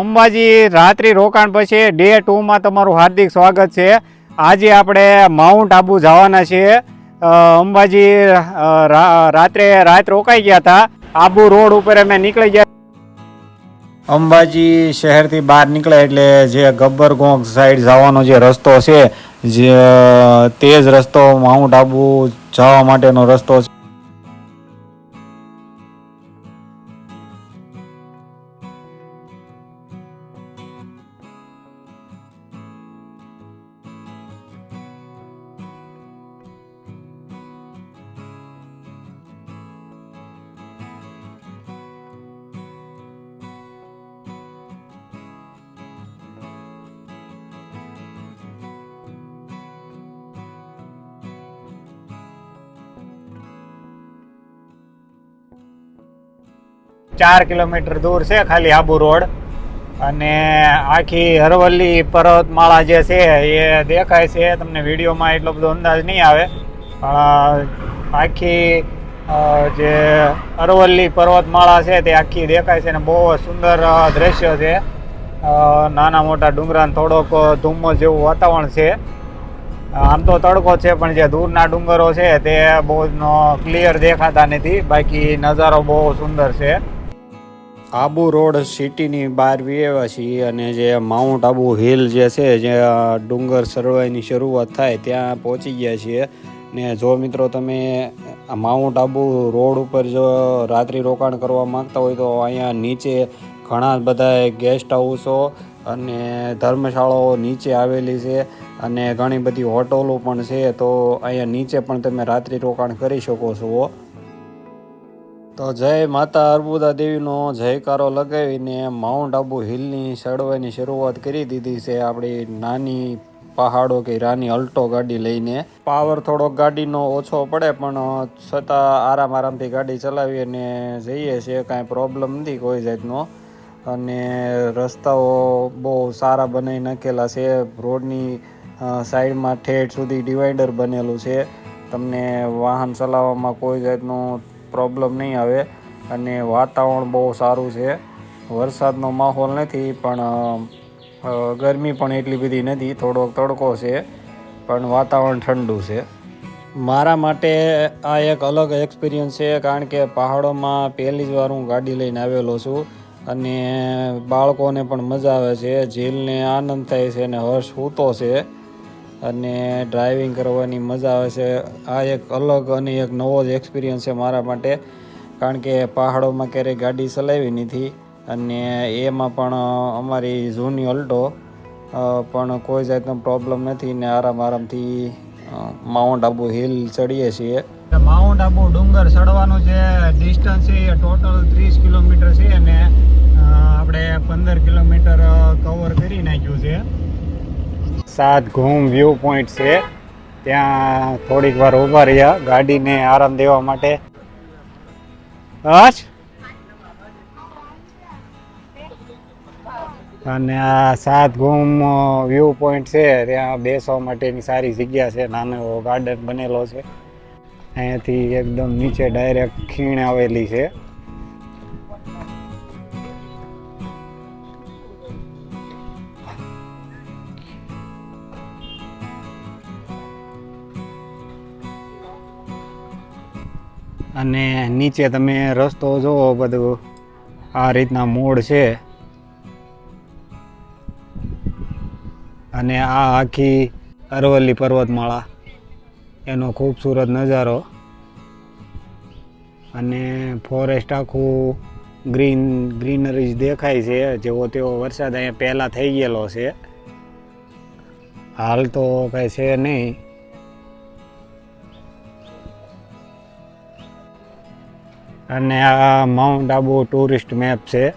અંબાજી રાત્રિ રોકાણ પછી ડે ટુમાં તમારું હાર્દિક સ્વાગત છે. આજે આપણે માઉન્ટ આબુ જવાના છીએ. અંબાજી રાત્રે રાત રોકાઈ ગયા હતા. આબુ રોડ ઉપર અમે નીકળી ગયા. અંબાજી શહેરથી બહાર નીકળ્યા એટલે જે ગબ્બર ગોંગ સાઈડ જવાનો જે રસ્તો છે, જે, તે જ રસ્તો માઉન્ટ આબુ જવા માટેનો રસ્તો છે. ચાર કિલોમીટર દૂર છે ખાલી આબુ રોડ. અને આખી હરવલ્લી પર્વતમાળા જે છે એ દેખાય છે. તમને વિડીયોમાં એટલો બધો અંદાજ નહીં આવે. પણ આખી જે અરવલ્લી પર્વતમાળા છે તે આખી દેખાય છે અને બહુ સુંદર દ્રશ્ય છે. નાના મોટા ડુંગરાને થોડોક ધુમ્મસ જેવું વાતાવરણ છે. આમ તો તડકો છે, પણ જે દૂરના ડુંગરો છે તે બહુ ક્લિયર દેખાતા નથી. બાકી નજારો બહુ સુંદર છે. આબુ રોડ સિટીની બહાર વિયેવા છીએ અને જે માઉન્ટ આબુ હિલ જે છે, જે ડુંગર સરવાઈની શરૂઆત થાય ત્યાં પહોંચી ગયા છીએ. ને જો મિત્રો તમે માઉન્ટ આબુ રોડ ઉપર જો રાત્રિ રોકાણ કરવા માંગતા હોય તો અહીંયા નીચે ઘણા બધા ગેસ્ટ હાઉસો અને ધર્મશાળાઓ નીચે આવેલી છે અને ઘણી બધી હોટલો પણ છે. તો અહીંયા નીચે પણ તમે રાત્રિ રોકાણ કરી શકો છો. તો જય માતા અર્બુદા દેવીનો જયકારો લગાવીને માઉન્ટ આબુ હિલની ચડવાની શરૂઆત કરી દીધી છે આપણી નાની પહાડો કે રાની અલ્ટો ગાડી લઈને. પાવર થોડોક ગાડીનો ઓછો પડે, પણ છતાં આરામ આરામથી ગાડી ચલાવી અને જઈએ છીએ, કાંઈ પ્રોબ્લેમ નથી કોઈ જાતનો. અને રસ્તાઓ બહુ સારા બનાવી નાખેલા છે, રોડની સાઈડમાં ઠેઠ સુધી ડિવાઈડર બનેલું છે. તમને વાહન ચલાવવામાં કોઈ જાતનું પ્રોબ્લેમ નહીં આવે અને વાતાવરણ બહુ સારું છે. વરસાદનો માહોલ નથી, પણ ગરમી પણ એટલી બધી નથી, થોડોક તડકો છે, પણ વાતાવરણ ઠંડુ છે. મારા માટે આ એક અલગ એક્સપિરિયન્સ છે, કારણ કે પહાડોમાં પહેલી જ વાર હું ગાડી લઈને આવેલો છું અને બાળકોને પણ મજા આવે છે ઝીલને આનંદ થાય છે અને હર્ષ સૂતો છે. અને ડ્રાઇવિંગ કરવાની મજા આવે છે. આ એક અલગ અને એક નવો જ એક્સપિરિયન્સ છે મારા માટે. કારણ કે પહાડોમાં ક્યારેય ગાડી ચલાવી નથી અને એમાં પણ અમારી જૂની અલ્ટો પણ કોઈ જાતનો પ્રોબ્લેમ નથી ને આરામ આરામથી માઉન્ટ આબુ હિલ ચડીએ છીએ. માઉન્ટ આબુ ડુંગર ચડવાનું જે ડિસ્ટન્સ છે એ ટોટલ ત્રીસ કિલોમીટર છે અને આપણે પંદર કિલોમીટર કવર કરી નાખ્યું છે. સાત ઘૂમ વ્યૂ પોઈન્ટ છે. ત્યાં થોડીક વાર ઊભા રહ્યા ગાડીને આરામ દેવા માટે. હર્ષ? અને આ સાત ઘૂમ વ્યૂ પોઈન્ટ છે, ત્યાં બેસવા માટેની સારી જગ્યા છે, નાનો એવો ગાર્ડન બનેલો છે. અહીંયાથી એકદમ નીચે ડાયરેક્ટ ખીણ આવેલી છે. અને નીચે તમે રસ્તો જુઓ બધું. આ રીતના મોડ છે. અને આ આખી અરવલ્લી પર્વતમાળા. એનો ખૂબસૂરત નજારો. અને ફોરેસ્ટ આખું ગ્રીન ગ્રીનરી દેખાય છે. જેવો તેવો વરસાદ અહીંયા પહેલાં થઈ ગયેલો છે. હાલ તો કાંઈ છે નહીં. અને આ માઉન્ટ આબુ ટુરિસ્ટ મેપ છે.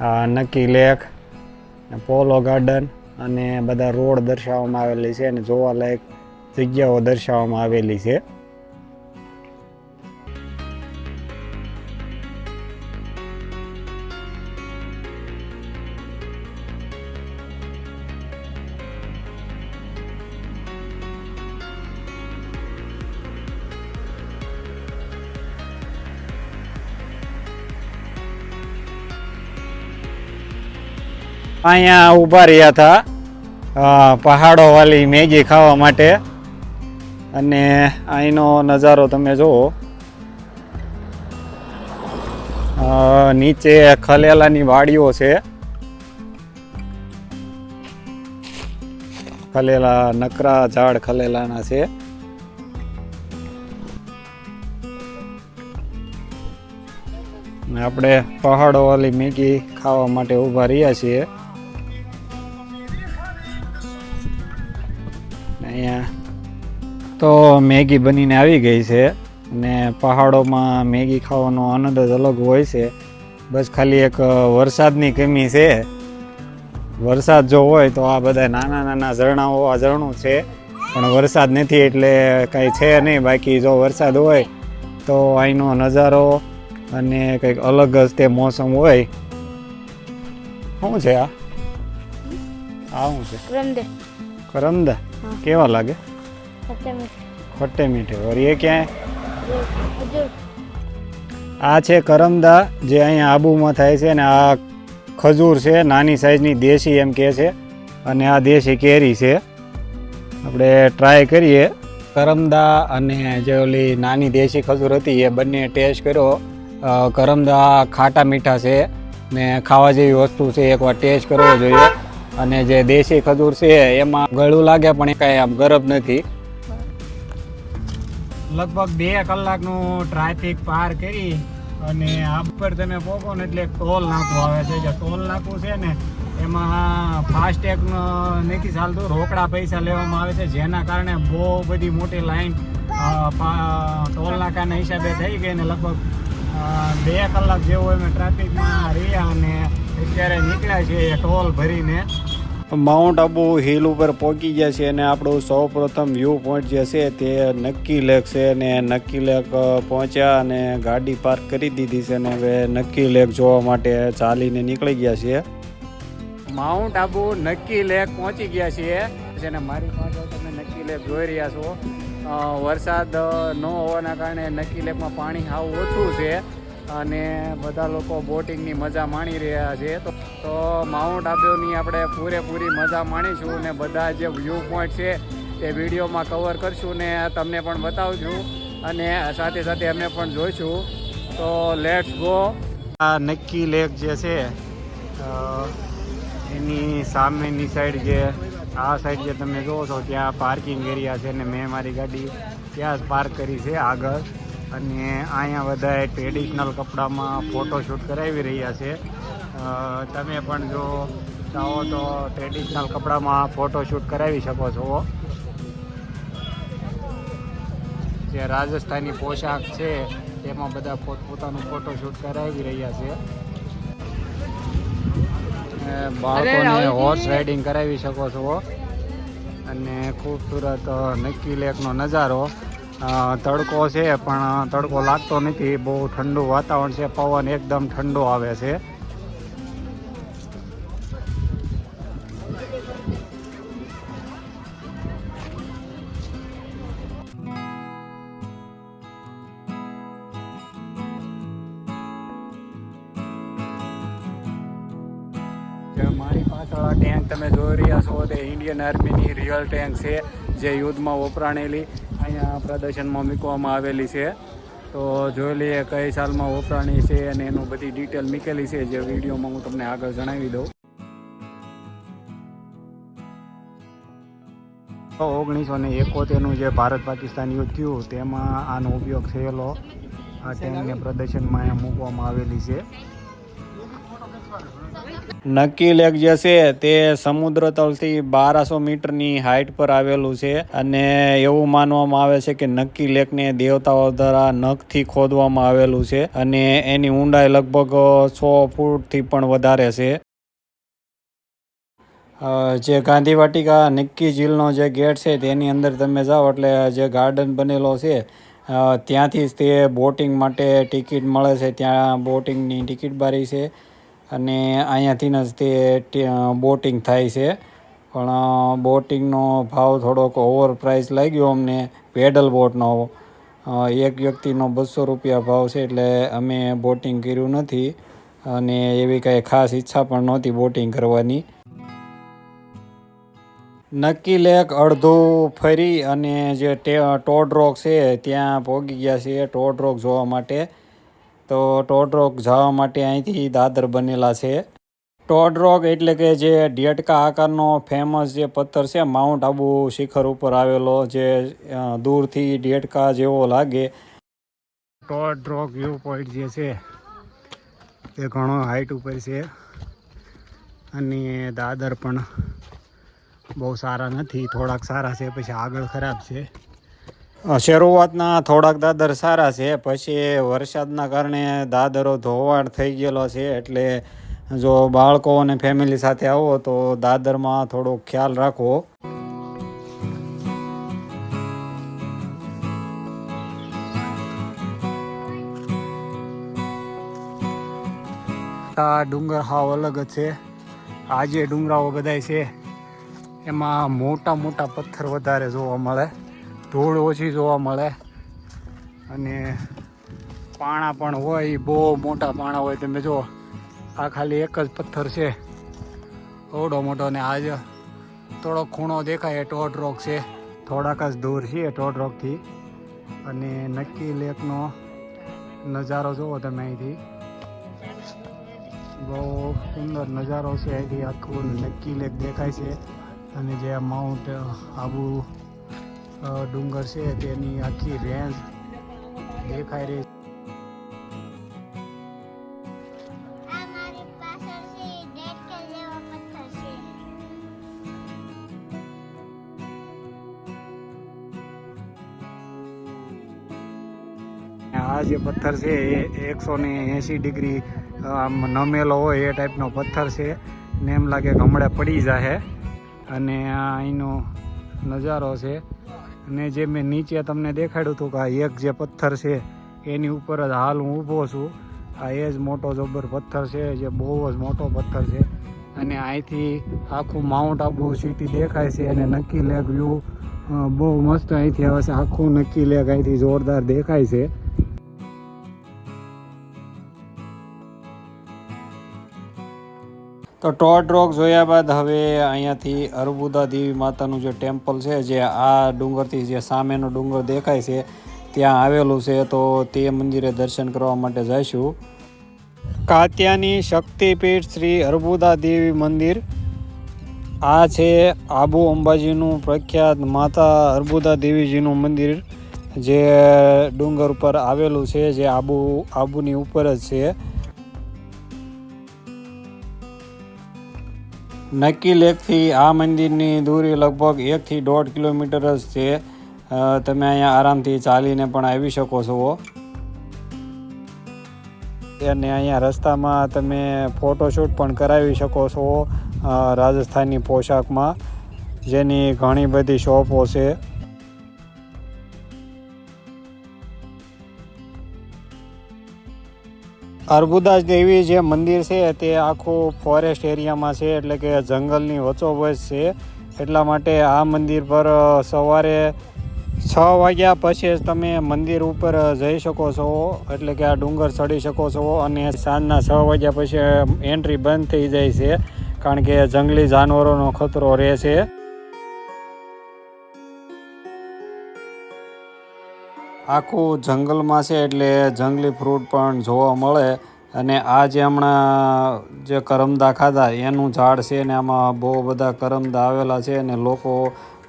આ નક્કી લેક પોલો ગાર્ડન અને બધા રોડ દર્શાવવામાં આવેલી છે અને જોવાલાયક જગ્યાઓ દર્શાવવામાં આવેલી છે. અહીંયા ઊભા રહ્યા હતા. પહાડોવાળી મેગી ખાવા માટે. અને અહીંનો નજારો તમે જુઓ. નીચે ખલેલાની વાડીઓ છે. ખલેલા, નકરા ઝાડ ખલેલાના છે. આપણે પહાડોવાળી મેગી ખાવા માટે ઊભા રહ્યા છીએ. તો મેગી બનીને આવી ગઈ છે ને પહાડોમાં મેગી ખાવાનો આનંદ જ અલગ હોય છે. બસ ખાલી એક વરસાદની કમી છે. વરસાદ જો હોય તો આ બધા નાના નાના ઝરણાઓ આ ઝરણું છે. પણ વરસાદ નથી એટલે કાંઈ છે નહીં. બાકી જો વરસાદ હોય તો અહીંનો નજારો અને કંઈક અલગ જ તે મોસમ હોય. શું છે આ? આ શું છે? કરમદા? હા. કેવા લાગે? ખટ્ટે મીઠે. ઓર એ ક્યાં? આ છે કરમદા જે અહીંયા આબુમાં થાય છે ને આ ખજૂર છે નાની સાઈઝની દેશી એમ કહે છે. અને આ દેશી કેરી છે. આપણે ટ્રાય કરીએ. કરમદા અને જે ઓલી નાની દેશી ખજૂર હતી એ બંને ટેસ્ટ કર્યો. કરમદા ખાટા મીઠા છે ને ખાવા જેવી વસ્તુ છે એકવાર ટેસ્ટ કરવો જોઈએ. અને જે દેશી ખજૂર છે એમાં ગળું લાગે પણ એ કાંઈ આમ ગરબ નથી. લગભગ બે કલાકનું ટ્રાફિક પાર કરી અને આ પર તમે પહોંચો ને એટલે ટોલ નાકું આવે છે. જે ટોલ નાકું છે ને, એમાં ફાસ્ટેગ નથી ચાલતું. રોકડા પૈસા લેવામાં આવે છે, જેના કારણે બહુ બધી મોટી લાઈન ટોલ નાકાના હિસાબે થઈ ગઈ ને લગભગ બે કલાક જેવું અમે ટ્રાફિકમાં રહ્યા અને અત્યારે નીકળ્યા છીએ ટોલ ભરીને. માઉન્ટ આબુ હિલ ઉપર પહોંચી ગયા છે અને આપણું સૌ પ્રથમ વ્યૂ પોઈન્ટ જે છે તે નક્કી લેક છે અને નક્કી લેક પહોંચ્યા અને ગાડી પાર્ક કરી દીધી છે અને હવે નક્કી લેક જોવા માટે ચાલીને નીકળી ગયા છીએ. માઉન્ટ આબુ નક્કી લેક પહોંચી ગયા છીએ. અને મારી પાસે તમે નક્કી લેક જોઈ રહ્યા છો. વરસાદ ન હોવાના કારણે નક્કી લેકમાં પાણી સાવ ઓછું છે. અને બધા લોકો બોટિંગની મજા માણી રહ્યા છે. તો તો માઉન્ટ આબુની આપણે પૂરેપૂરી મજા માણીશું ને બધા જે વ્યૂ પોઈન્ટ છે એ વિડીયોમાં કવર કરશું ને તમને પણ બતાવશું અને સાથે સાથે અમે પણ જોઈશું. તો લેટ્સ ગો આ નક્કી લેક જે છે એની સામેની સાઈડ જે, આ સાઈડ જે તમે જોવો છો, ત્યાં પાર્કિંગ એરિયા છે ને મેં મારી ગાડી ત્યાં જ પાર્ક કરી છે આગળ. અને અહીંયા બધા ટ્રેડિશનલ કપડામાં ફોટોશૂટ કરાવી રહ્યા છે. તમે પણ જો ચાહો તો ટ્રેડિશનલ કપડામાં ફોટોશૂટ કરાવી શકો છો. જે રાજસ્થાની પોશાક છે તેમાં બધા પોતપોતાનું ફોટોશૂટ કરાવી રહ્યા છે. બાળકોને હોર્સ રાઇડિંગ કરાવી શકો છો. અને ખૂબસૂરત નક્કી લેકનો નજારો. તડકો છે પણ તડકો લાગતો નથી. બહુ ઠંડુ વાતાવરણ છે પવન એકદમ ઠંડો આવે છે. આ ટેન્ક તમે જોઈ રહ્યા છો તે ઇન્ડિયન આર્મીની રિયલ ટેન્ક છે, જે યુદ્ધમાં વપરાણેલી, અહીંયા પ્રદર્શનમાં મૂકવામાં આવેલી છે. તો જોઈ લઈએ કઈ સાલમાં વપરાણી છે અને એનું બધી ડિટેલ મૂકેલી છે, જે વિડીયોમાં હું તમને આગળ જણાવી દઉં. ઓગણીસો ને એકોતેરનું જે ભારત પાકિસ્તાન યુદ્ધ થયું, તેમાં આનો ઉપયોગ થયેલો. આ ટેન્કને પ્રદર્શનમાં મૂકવામાં આવેલી છે. નક્કી લેક જે છે તે સમુદ્ર તળથી બારસો મીટરની હાઇટ પર આવેલું છે અને એવું માનવામાં આવે છે કે નક્કી લેકને દેવતાઓ દ્વારા નખથી ખોદવામાં આવેલું છે અને એની ઊંડાઈ લગભગ સો ફૂટથી પણ વધારે છે. જે ગાંધી વાટિકા નક્કી ઝીલનો જે ગેટ છે તેની અંદર તમે જાઓ એટલે જે ગાર્ડન બનેલો છે ત્યાંથી જ તે બોટિંગ માટે ટિકિટ મળે છે. ત્યાં બોટિંગની ટિકિટ બારી છે. અને અહીંયાથી જ તે બોટિંગ થાય છે. પણ બોટિંગનો ભાવ થોડોક ઓવર પ્રાઇસ લાગ્યો અમને, પેડલ બોટનો. એક વ્યક્તિનો બસો રૂપિયા ભાવ છે એટલે અમે બોટિંગ કર્યું નથી અને એવી કાંઈ ખાસ ઈચ્છા પણ નહોતી બોટિંગ કરવાની. નક્કી લેક અડધું ફરી અને જે ટોડ રોક છે ત્યાં પહોંચી ગયા છીએ ટોડ રોક જોવા માટે. તો ટોડરોક જવા માટે અહીંથી દાદર બનેલા છે. ટોડરોક એટલે કે જે ડેટકા આકારનો ફેમસ જે પથ્થર છે માઉન્ટ આબુ શિખર ઉપર આવેલો જે દૂરથી ડેટકા જેવો લાગે. ટોડરોક વ્યૂ પોઈન્ટ જે છે, એ ઘણો હાઈટ ઉપર છે અને દાદર પણ બહુ સારા નથી, થોડાક સારા છે, પછી આગળ ખરાબ છે. શરૂઆતના થોડાક દાદર સારા છે, પછી વરસાદના કારણે દાદરો ધોવાણ થઈ ગયેલો છે, એટલે જો બાળકો અને ફેમિલી સાથે આવો તો દાદરમાં થોડો ખ્યાલ રાખવો. આ ડુંગર હાવ અલગ જ છે. આ જે ડુંગરાઓ બધાય છે. એમાં મોટા મોટા પથ્થર વધારે જોવા મળે. ધૂળ ઓછી જોવા મળે. અને પાણા પણ હોય બહુ મોટા પાણા હોય. તમે જો આ ખાલી એક જ પથ્થર છે. ઓડો મોટો ને આજ થોડો ખૂણો દેખાય ટોડ રોક છે. થોડાક જ દૂર છે ટોટ રોકથી અને નક્કી લેકનો નજારો જુઓ તમે અહીંથી. બહુ સુંદર નજારો છે અહીંથી. આખું નક્કી લેક દેખાય છે. અને જે માઉન્ટ આબુ ડુંગર છે તેની આખી રેન્જ દેખાઈ રહી આ જે પથ્થર છે એ એકસો ને એંસી ડિગ્રી આમ નમેલો હોય એ ટાઈપનો પથ્થર છે ને એમ લાગે કે હમણાં પડી જાય અને આ અહીંનો નજારો છે અને જે મેં નીચે તમને દેખાડ્યું હતું કે આ એક જે પથ્થર છે, એની ઉપર જ હાલ હું ઊભો છું. આ એ જ મોટો જબર પથ્થર છે, જે બહુ જ મોટો પથ્થર છે. અને અહીંથી આખું માઉન્ટ આબુ સિટી દેખાય છે અને નક્કી લેક વ્યૂ બહુ મસ્ત અહીંથી આવે આખું નક્કી લેક અહીંથી જોરદાર દેખાય છે. તો ટોટ રોક જોયા બાદ હવે અહીંયાથી અર્બુદા દેવી માતાનું જે ટેમ્પલ છે, જે આ ડુંગરથી જે સામેનો ડુંગર દેખાય છે, ત્યાં આવેલું છે. તો તે મંદિરે દર્શન કરવા માટે જઈશું. કાત્યાની શક્તિપીઠ શ્રી અર્બુદા દેવી મંદિર. આ છે આબુ અંબાજીનું પ્રખ્યાત માતા અર્બુદા દેવીજીનું મંદિર, જે ડુંગર ઉપર આવેલું છે, જે આબુ, આબુની ઉપર જ છે. નક્કી લેકથી આ મંદિરની દૂરી લગભગ એકથી દોઢ કિલોમીટર જ છે. તમે અહીંયા આરામથી ચાલીને પણ આવી શકો છો. અને અહીંયા રસ્તામાં તમે ફોટોશૂટ પણ કરાવી શકો છો રાજસ્થાની પોશાકમાં, જેની ઘણી બધી શોપો છે. અર્બુદાસ દેવી જે મંદિર છે તે આખું ફોરેસ્ટ એરિયામાં છે, એટલે કે જંગલની વચોવચ છે. એટલા માટે આ મંદિર પર સવારે છ વાગ્યા પછી જ તમે મંદિર ઉપર જઈ શકો છો. એટલે કે આ ડુંગર ચડી શકો છો અને સાંજના છ વાગ્યા પછી એન્ટ્રી બંધ થઈ જાય છે, કારણ કે જંગલી જાનવરોનો ખતરો રહે છે. આખું જંગલમાં છે એટલે જંગલી ફ્રૂટ પણ જોવા મળે. અને આ જે હમણાં જે કરમદા ખાધા, એનું ઝાડ છે ને આમાં બહુ બધા કરમદા આવેલા છે અને લોકો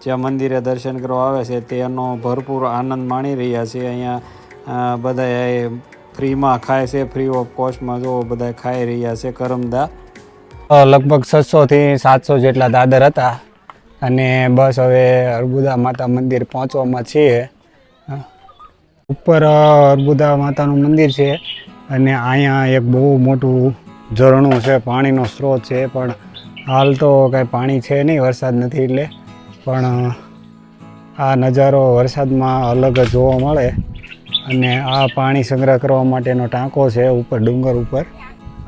જે મંદિરે દર્શન કરવા આવે છે, તેનો ભરપૂર આનંદ માણી રહ્યા છે. અહીંયા બધા ફ્રીમાં ખાય છે ફ્રી ઓફ કોસ્ટમાં જો બધા ખાઈ રહ્યા છે કરમદા. લગભગ છસોથી સાતસો જેટલા દાદર હતા. અને બસ હવે અર્બુદા માતા મંદિર પહોંચવામાં છીએ. ઉપર અર્બુદા માતાનું મંદિર છે અને અહીંયા એક બહુ મોટું ઝરણું છે, પાણીનો સ્ત્રોત છે, પણ હાલ તો કાંઈ પાણી છે નહીં, વરસાદ નથી એટલે. પણ આ નજારો વરસાદમાં અલગ જ જોવા મળે અને આ પાણી સંગ્રહ કરવા માટેનો ટાંકો છે ઉપર, ડુંગર ઉપર.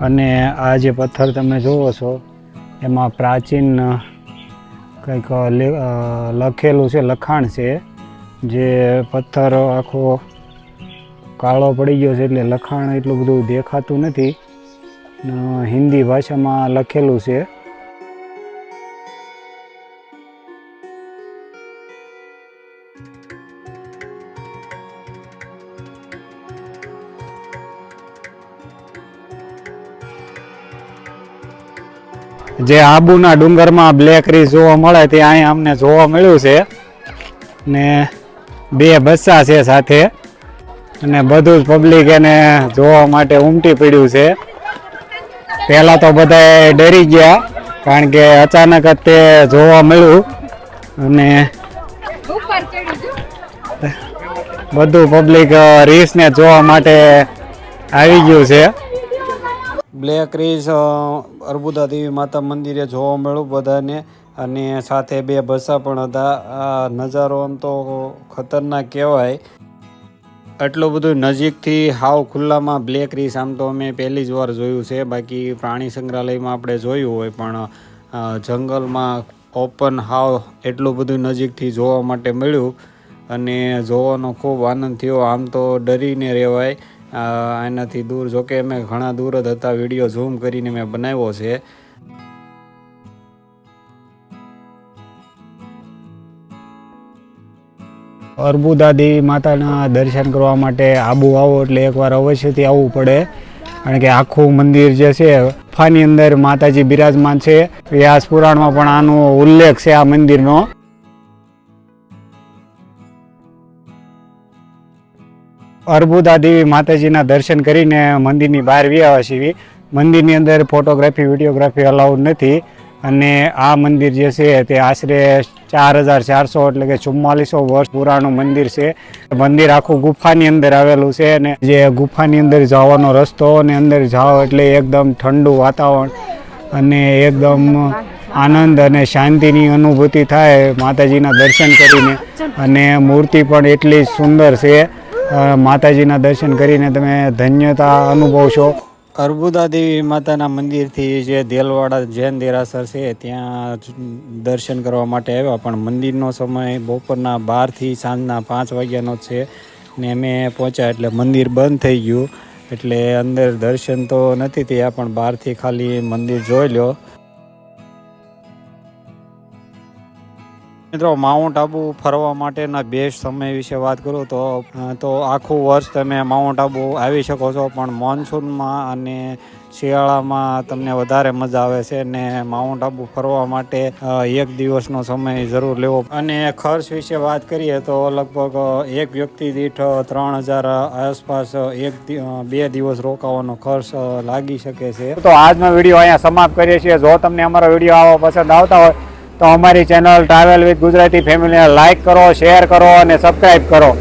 અને આ જે પથ્થર તમે જુઓ છો, એમાં પ્રાચીન કંઈક લખેલું છે, લખાણ છે. જે પથ્થર આખો કાળો પડી ગયો છે એટલે લખાણ એટલું બધું દેખાતું નથી. હિન્દી ભાષામાં લખેલું છે. જે આબુના ડુંગરમાં બ્લેક રીસ જોવા મળે ત્યાં અહીંયા અમને જોવા મળ્યું છે. ને બે બસ્સા છે સાથે. અને બધું જ પબ્લિક એને જોવા માટે ઉમટી પડ્યું છે. પહેલાં તો બધા ડરી ગયા, કારણ કે અચાનક જ તે જોવા મળ્યું. અને બધું પબ્લિક રીસને જોવા માટે આવી ગયું છે. બ્લેક રીસ અર્બુદા દેવી માતા મંદિરે જોવા મળ્યું બધાને. અને સાથે બે બસા પણ હતા. આ નજારો આમ તો ખતરનાક કહેવાય. આટલું બધું નજીકથી હાવ ખુલ્લામાં બ્લેક રીસ આમ તો અમે પહેલી જ વાર જોયું છે. બાકી પ્રાણી સંગ્રહાલયમાં આપણે જોયું હોય પણ જંગલમાં ઓપન હાવ એટલું બધું નજીકથી જોવા માટે મળ્યું અને જોવાનો ખૂબ આનંદ થયો. આમ તો ડરીને રહેવાય. એનાથી દૂર, જોકે અમે ઘણા દૂર જ હતા, વીડિયો ઝૂમ કરીને મેં બનાવ્યો છે. અર્બુદા દેવી માતાના દર્શન કરવા માટે આબુ આવો એટલે એકવાર અવશ્યથી આવવું પડે. કારણ કે આખું મંદિર જે છે ગુફાની અંદર માતાજી બિરાજમાન છે. વ્યાસ પુરાણમાં પણ આનો ઉલ્લેખ છે આ મંદિરનો. અર્બુદા દેવી માતાજીના દર્શન કરીને મંદિરની બહાર વ્યાવા છીએ મંદિરની અંદર ફોટોગ્રાફી, વિડીયોગ્રાફી અલાઉડ નથી. અને આ મંદિર જે છે તે આશરે ચાર હજાર ચારસો એટલે કે ચુમ્માલીસો વર્ષ પુરાણું મંદિર છે. મંદિર આખું ગુફાની અંદર આવેલું છે અને જે ગુફાની અંદર જવાનો રસ્તો અને અંદર જાઓ એટલે એકદમ ઠંડુ વાતાવરણ અને એકદમ આનંદ અને શાંતિની અનુભૂતિ થાય માતાજીના દર્શન કરીને. અને મૂર્તિ પણ એટલી જ સુંદર છે. માતાજીના દર્શન કરીને તમે ધન્યતા અનુભવશો. અર્બુદા દેવી માતાના મંદિરથી જે દેલવાડા જૈન દેરાસર છે, ત્યાં દર્શન કરવા માટે આવ્યા. પણ મંદિરનો સમય બપોરના બારથી સાંજના પાંચ વાગ્યાનો છે ને અમે પહોંચ્યા એટલે મંદિર બંધ થઈ ગયું. એટલે અંદર દર્શન તો નથી થયા, પણ બહારથી ખાલી મંદિર જોઈ લો મિત્રો માઉન્ટ આબુ ફરવા માટેના બેસ્ટ સમય વિશે વાત કરું તો તો આખું વર્ષ તમે માઉન્ટ આબુ આવી શકો છો, પણ મોન્સૂનમાં અને શિયાળામાં તમને વધારે મજા આવે છે ને માઉન્ટ આબુ ફરવા માટે એક દિવસનો સમય જરૂર લેવો. અને ખર્ચ વિશે વાત કરીએ તો લગભગ એક વ્યક્તિ દીઠ ત્રણ હજાર આસપાસ એક બે દિવસ રોકાવાનો ખર્ચ લાગી શકે છે. તો આજનો વીડિયો અહીંયા સમાપ્ત કરીએ છીએ. જો તમને અમારો વીડિયો આવો પસંદ આવતા હોય તો અમારી ચેનલ ટ્રાવેલ વિથ ગુજરાતી ફેમિલીને લાઇક કરો શેર કરો અને સબસ્ક્રાઈબ કરો.